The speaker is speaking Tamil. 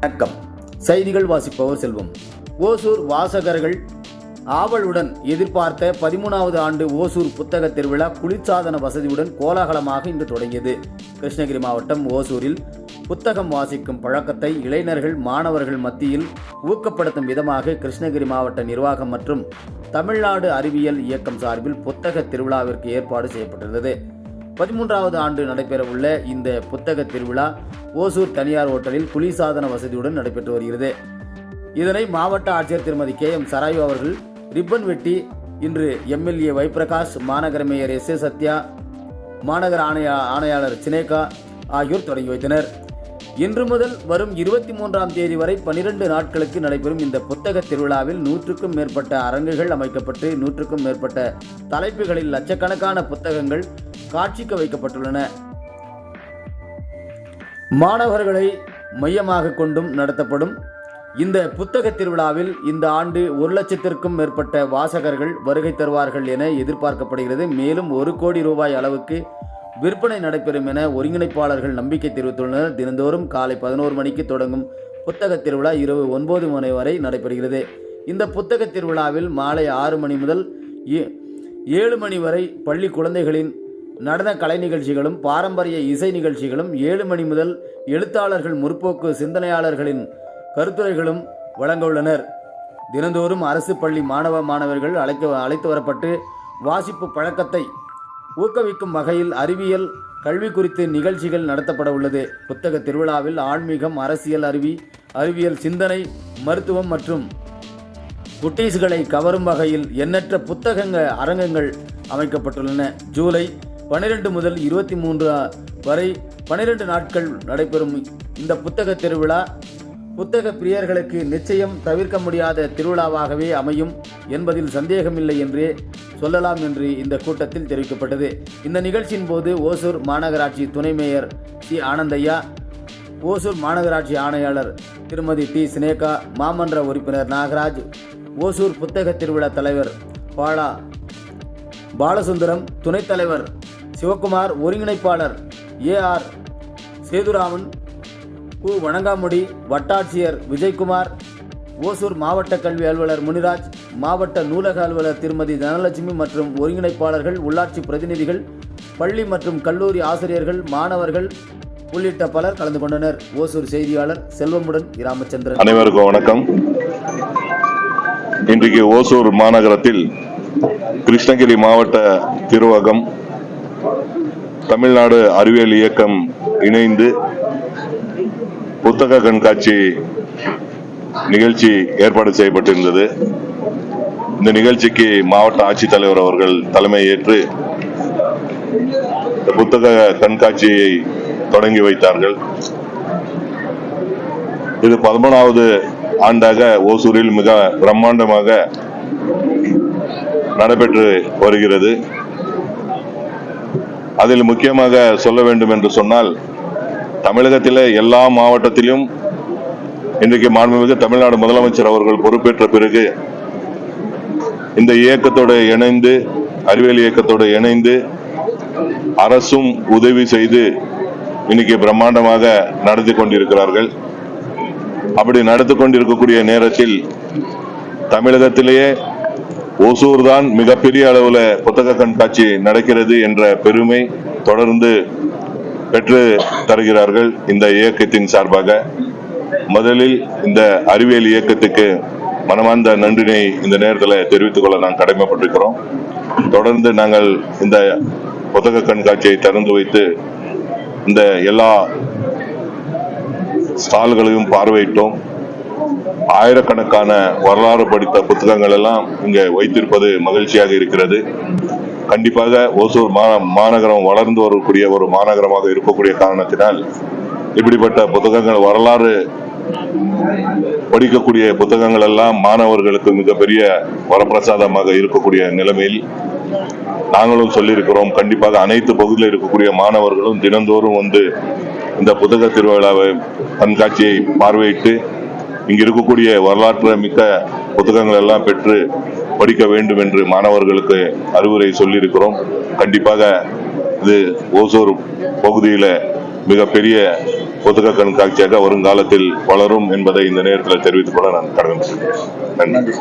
வணக்கம். செய்திகள் வாசிப்பவர் செல்வம். ஓசூர் வாசகர்கள் ஆவலுடன் எதிர்பார்த்த பதிமூணாவது ஆண்டு ஓசூர் புத்தக திருவிழா குளிர்சாதன வசதியுடன் கோலாகலமாக இன்று தொடங்கியது. கிருஷ்ணகிரி மாவட்டம் ஓசூரில் புத்தகம் வாசிக்கும் பழக்கத்தை இளைஞர்கள் மாணவர்கள் மத்தியில் ஊக்கப்படுத்தும் விதமாக கிருஷ்ணகிரி மாவட்ட நிர்வாகம் மற்றும் தமிழ்நாடு அறிவியல் இயக்கம் சார்பில் புத்தக திருவிழாவிற்கு ஏற்பாடு செய்யப்பட்டிருந்தது. பதிமூன்றாவது ஆண்டு நடைபெறவுள்ள இந்த புத்தக திருவிழா ஓசூர் தனியார் ஹோட்டலில் குளிர்சாதன வசதியுடன் நடைபெற்று வருகிறது. இதனை மாவட்ட ஆட்சியர் திருமதி கே எம் சராயு அவர்கள் ரிப்பன் வெட்டி இன்று எம்எல்ஏ வைப்பிரகாஷ் மாநகர மேயர் எஸ் ஏ சத்யா மாநகர ஆணையா ஆணையாளர் சினேகா ஆகியோர் தொடங்கி வைத்தனர். இன்று முதல் வரும் இருபத்தி மூன்றாம் தேதி வரை பனிரெண்டு நாட்களுக்கு நடைபெறும் இந்த புத்தக திருவிழாவில் நூற்றுக்கும் மேற்பட்ட அரங்குகள் அமைக்கப்பட்டு நூற்றுக்கும் மேற்பட்ட தலைப்புகளில் லட்சக்கணக்கான புத்தகங்கள் காட்சிக்கு வைக்கப்பட்டுள்ளன. மாணவர்களை மையமாக கொண்டும் நடத்தப்படும் இந்த புத்தக திருவிழாவில் இந்த ஆண்டு ஒரு லட்சத்திற்கும் மேற்பட்ட வாசகர்கள் வருகை தருவார்கள் என எதிர்பார்க்கப்படுகிறது. மேலும் ஒரு கோடி ரூபாய் அளவுக்கு விற்பனை நடைபெறும் என ஒருங்கிணைப்பாளர்கள் நம்பிக்கை தெரிவித்துள்ளனர். தினந்தோறும் காலை பதினோரு மணிக்கு தொடங்கும் புத்தக திருவிழா இரவு ஒன்பது மணி வரை நடைபெறுகிறது. இந்த புத்தக திருவிழாவில் மாலை ஆறு மணி முதல் ஏ- ஏழு மணி வரை பள்ளி குழந்தைகளின் நடன கலை நிகழ்ச்சிகளும் பாரம்பரிய இசை நிகழ்ச்சிகளும் ஏழு மணி முதல் எழுத்தாளர்கள் முற்போக்கு சிந்தனையாளர்களின் கருத்துரைகளும் வழங்க உள்ளனர். தினந்தோறும் அரசு பள்ளி மாணவ மாணவர்கள் அழைக்க அழைத்து வரப்பட்டு வாசிப்பு பழக்கத்தை ஊக்குவிக்கும் வகையில் அறிவியல் கல்வி குறித்து நிகழ்ச்சிகள் நடத்தப்பட உள்ளது. புத்தக திருவிழாவில் ஆன்மீகம் அரசியல் அறிவி அறிவியல் சிந்தனை மருத்துவம் மற்றும் குட்டீஸ்களை கவரும் வகையில் எண்ணற்ற புத்தகங்க அரங்கங்கள் அமைக்கப்பட்டுள்ளன. ஜூலை 12 முதல் இருபத்தி மூன்று வரை 12 நாட்கள் நடைபெறும் இந்த புத்தக திருவிழா. புத்தக பிரியர்களுக்கு நிச்சயம் தவிர்க்க முடியாத திருவிழாவாகவே அமையும் என்பதில் சந்தேகமில்லை என்றே சொல்லலாம் என்று இந்த கூட்டத்தில் தெரிவிக்கப்பட்டது. இந்த நிகழ்ச்சியின் போது ஓசூர் மாநகராட்சி துணை மேயர் சி ஆனந்தையா ஓசூர் மாநகராட்சி ஆணையாளர் திருமதி டி சினேகா மாமன்ற உறுப்பினர் நாகராஜ் ஓசூர் புத்தக திருவிழா தலைவர் பாலா பாலசுந்தரம் துணைத் தலைவர் சிவகுமார் ஒருங்கிணைப்பாளர் ஏ ஆர் சேதுராமன் கு வணங்காமுடி வட்டாட்சியர் விஜயகுமார் ஓசூர் மாவட்ட கல்வி அலுவலர் முனிராஜ் மாவட்ட நூலக அலுவலர் திருமதி தனலட்சுமி மற்றும் ஒருங்கிணைப்பாளர்கள் உள்ளாட்சி பிரதிநிதிகள் பள்ளி மற்றும் கல்லூரி ஆசிரியர்கள் மாணவர்கள் உள்ளிட்ட பலர் கலந்து கொண்டனர். ஓசூர் செய்தியாளர் செல்வமுடன் ராமச்சந்திரன் அனைவருக்கும் வணக்கம். இன்றைக்கு ஓசூர் மாநகரத்தில் கிருஷ்ணகிரி மாவட்ட திருவகம் தமிழ்நாடு அறிவியல் இயக்கம் இணைந்து புத்தக கண்காட்சி நிகழ்ச்சி ஏற்பாடு செய்யப்பட்டிருந்தது. இந்த நிகழ்ச்சிக்கு மாவட்ட ஆட்சித்தலைவர் அவர்கள் தலைமை ஏற்று இந்த புத்தக கண்காட்சியை தொடங்கி வைத்தார்கள். இது பதிமூணாவது ஆண்டாக ஓசூரில் மிக பிரம்மாண்டமாக நடைபெற்று வருகிறது. அதில் முக்கியமாக சொல்ல வேண்டும் என்று சொன்னால் தமிழகத்தில் எல்லா மாவட்டத்திலும் இன்றைக்கு மாண்புமிகு தமிழ்நாடு முதலமைச்சர் அவர்கள் பொறுப்பேற்ற பிறகு இந்த இயக்கத்தோடு இணைந்து அறிவியல் இயக்கத்தோடு இணைந்து அரசும் உதவி செய்து இன்னைக்கு பிரம்மாண்டமாக நடத்தி கொண்டிருக்கிறார்கள். அப்படி நடத்தி கொண்டிருக்கக்கூடிய நேரத்தில் தமிழகத்திலேயே ஒசூர் தான் மிகப்பெரிய அளவில் புத்தக கண்காட்சி நடக்கிறது என்ற பெருமை தொடர்ந்து பெற்று தருகிறார்கள் இந்த இயக்கத்தின் சார்பாக. முதலில் இந்த அறிவியல் இயக்கத்துக்கு மனமார்ந்த நன்றினை இந்த நேரத்தில் தெரிவித்துக் கொள்ள நான் கடமைப்பட்டிருக்கிறோம். தொடர்ந்து நாங்கள் இந்த புத்தக கண்காட்சியை திறந்து வைத்து இந்த எல்லா ஸ்டால்களையும் பார்வையிட்டோம். ஆயிரக்கணக்கான வரலாறு படித்த புத்தகங்கள் எல்லாம் இங்கே வைத்திருப்பது மகிழ்ச்சியாக இருக்கிறது. கண்டிப்பாக ஓசூர் மா- மாநகரம் வளர்ந்து வரக்கூடிய ஒரு மாநகரமாக இருக்கக்கூடிய காரணத்தினால் இப்படிப்பட்ட புத்தகங்கள் வரலாறு படிக்கக்கூடிய புத்தகங்கள் எல்லாம் மாணவர்களுக்கு மிகப்பெரிய வரப்பிரசாதமாக இருக்கக்கூடிய நிலைமையில் நாங்களும் சொல்லியிருக்கிறோம். கண்டிப்பாக அனைத்து பகுதியில் இருக்கக்கூடிய மாணவர்களும் தினந்தோறும் வந்து இந்த புத்தக திருவிழாவை கண்காட்சியை பார்வையிட்டு இங்கு இருக்கக்கூடிய வரலாற்று மிக்க புத்தகங்கள் எல்லாம் பெற்று படிக்க வேண்டும் என்று மாணவர்களுக்கு அறிவுரை சொல்லியிருக்கிறோம். கண்டிப்பாக இது ஓசூர் பகுதியில் மிகப்பெரிய புத்தக கண்காட்சியாக வருங்காலத்தில் வளரும் என்பதை இந்த நேரத்தில் தெரிவித்துக் கொள்ள நான் கடமைப்பட்டிருக்கிறேன். நன்றி.